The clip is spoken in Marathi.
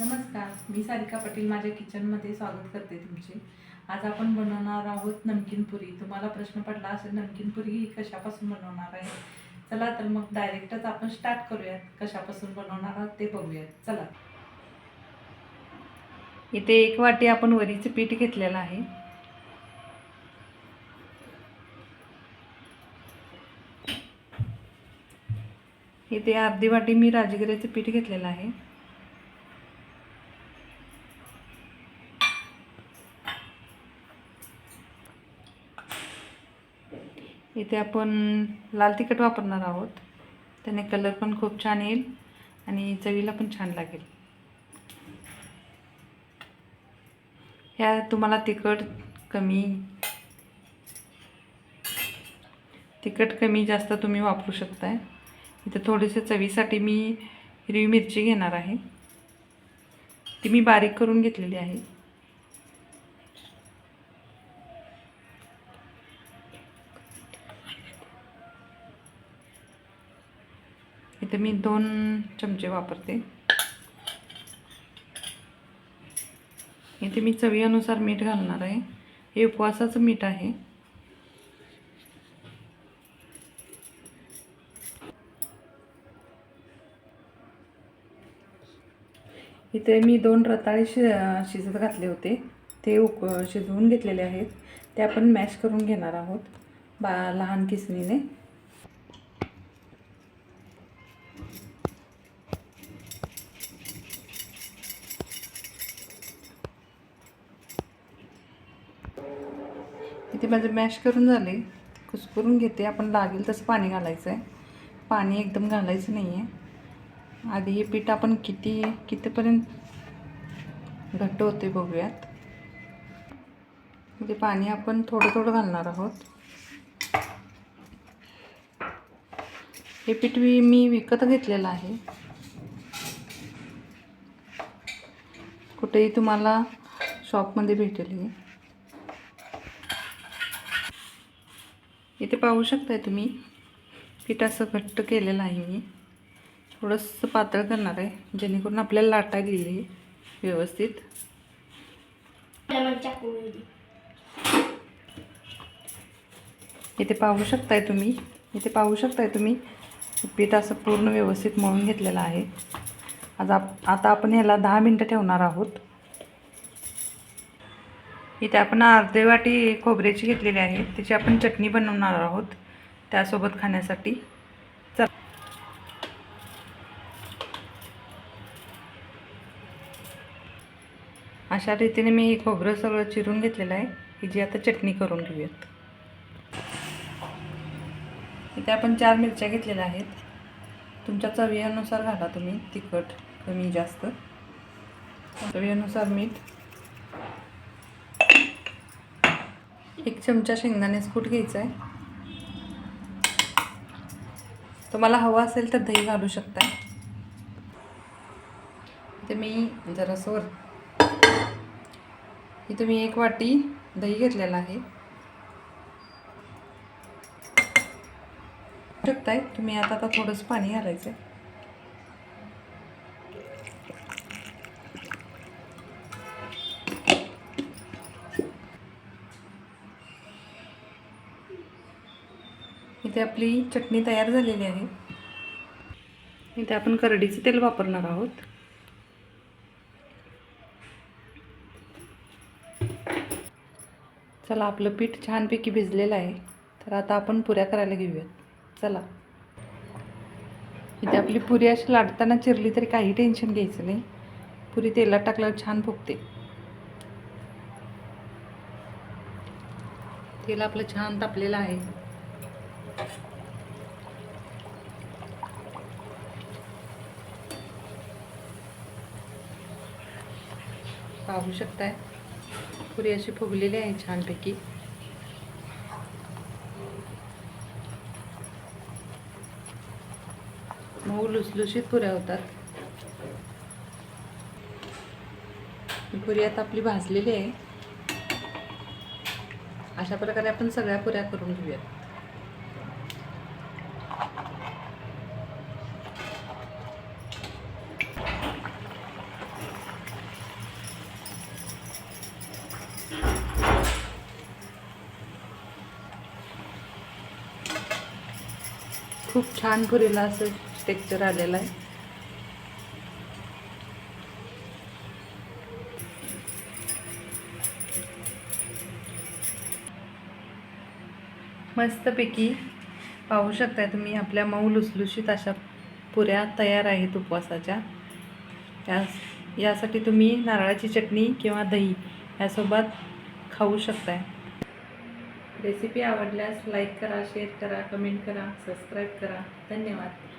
नमस्कार मी सारिका पाटील माझ्या किचनमध्ये स्वागत करते तुमचे. आज आपण बनवणार आहोत नमकीन पुरी. तुम्हाला प्रश्न पडला असेल नमकीन पुरी ही कशापासून बनवणार आहे? चला तर मग डायरेक्टच आपण स्टार्ट करूयात. कशापासून बनवणार आहोत ते बघूयात. चला. इथे एक वाटी आपण वरीचं पीठ घेतलेलं आहे. इथे अर्धी वाटी मी राजगिऱ्याचं पीठ घेतलेलं आहे. इथे आपण लाल तिखट वापरणार आहोत. त्याने कलर पण खूप छान येईल आणि चवीला पण छान लागेल. ह्या तुम्हाला तिखट कमी तिखट कमी जास्त तुम्ही वापरू शकताय. इथे थोडेसे चवीसाठी मी हिरवी मिरची घेणार आहे. ती मी बारीक करून घेतलेली आहे. इथे मी दोन चमचे वापरते. इथे मी चवीनुसार मीठ घालणार आहे. हे उपवासाचं मीठ आहे. इथे मी दोन रताळे शि शिजत घातले होते. ते उक शिजवून घेतलेले आहेत. ते आपण मॅश करून घेणार आहोत. बा लहान किसणीने. इथे माझं मॅश करून झाले. कुसकरून घेते. आपण लागेल तसं पाणी घालायचं आहे पाणी एकदम घालायचं नाही आहे आधी हे पीठ आपण किती कितीपर्यंत घट्ट होते बघूयात. म्हणजे पाणी आपण थोडं थोडं घालणार आहोत. हे पीठ मी मी विकत घेतलेलं आहे. कुठेही तुम्हाला शॉपमध्ये भेटेल हे. इथे पाहू शकताय तुम्ही. पीठ असं घट्ट केलेलं आहे मी. थोडंसं पातळ करणार आहे. जेणेकरून आपल्याला लाटा गेली व्यवस्थित. इथे पाहू शकताय तुम्ही. इथे पाहू शकताय तुम्ही. पीठ असं पूर्ण व्यवस्थित मळून घेतलेलं आहे. आज आप आता आपण ह्याला दहा मिनटं ठेवणार आहोत. इथे आपण अर्धे वाटी खोबऱ्याची घेतलेली आहे. त्याची आपण चटणी बनवणार आहोत त्यासोबत खाण्यासाठी. चल. अशा रीतीने मी हे खोबरं सगळं चिरून घेतलेलं आहे. ही जी आता चटणी करून घेऊयात. इथे आपण चार मिरच्या घेतलेल्या आहेत. तुमच्या चवीनुसार घाला तुम्ही. तिखट कमी जास्त. चवीनुसार मीठ. एक चमचा शेंगदाणे कूट घ्यायचा आहे तुम्हाला हवं असेल तर दही घालू शकता ते मी जरासं वर इथं मी एक वाटी दही घेतलेला आहे. शकताय तुम्ही आता आता थोडंसं पाणी घालायचं आहे इथे आपली चटणी तयार झालेली आहे. इथे आपण करडीचं तेल वापरणार आहोत. चला आपलं पीठ छानपैकी भिजलेलं आहे. तर आता आपण पुऱ्या करायला घेऊयात. चला. इथे आपली पुरी अशी लाटताना चिरली तरी काही टेन्शन घ्यायचं नाही. पुरी तेलात टाकल्यावर छान फुगते. तेल आपलं छान तापलेलं आहे. पाहू शकताय. पुरी अशी फुगलेली आहे छानपैकी. मऊ लुसलुशीत पुऱ्या होतात. पुरी आता आपली भाजलेली आहे. अशा प्रकारे आपण सगळ्या पुऱ्या करून घेऊयात. खूप छान पुरीला असं टेक्स्चर आलेलं आहे. मस्तपैकी पाहू शकताय तुम्ही आपल्या मऊ लुसलुशीत अशा पुऱ्या तयार आहेत उपवासाच्या. या यासाठी तुम्ही नारळाची चटणी किंवा दही यासोबत खाऊ शकताय. रेसिपी आवडल्यास लाईक करा शेअर करा कमेंट करा सबस्क्राईब करा. धन्यवाद.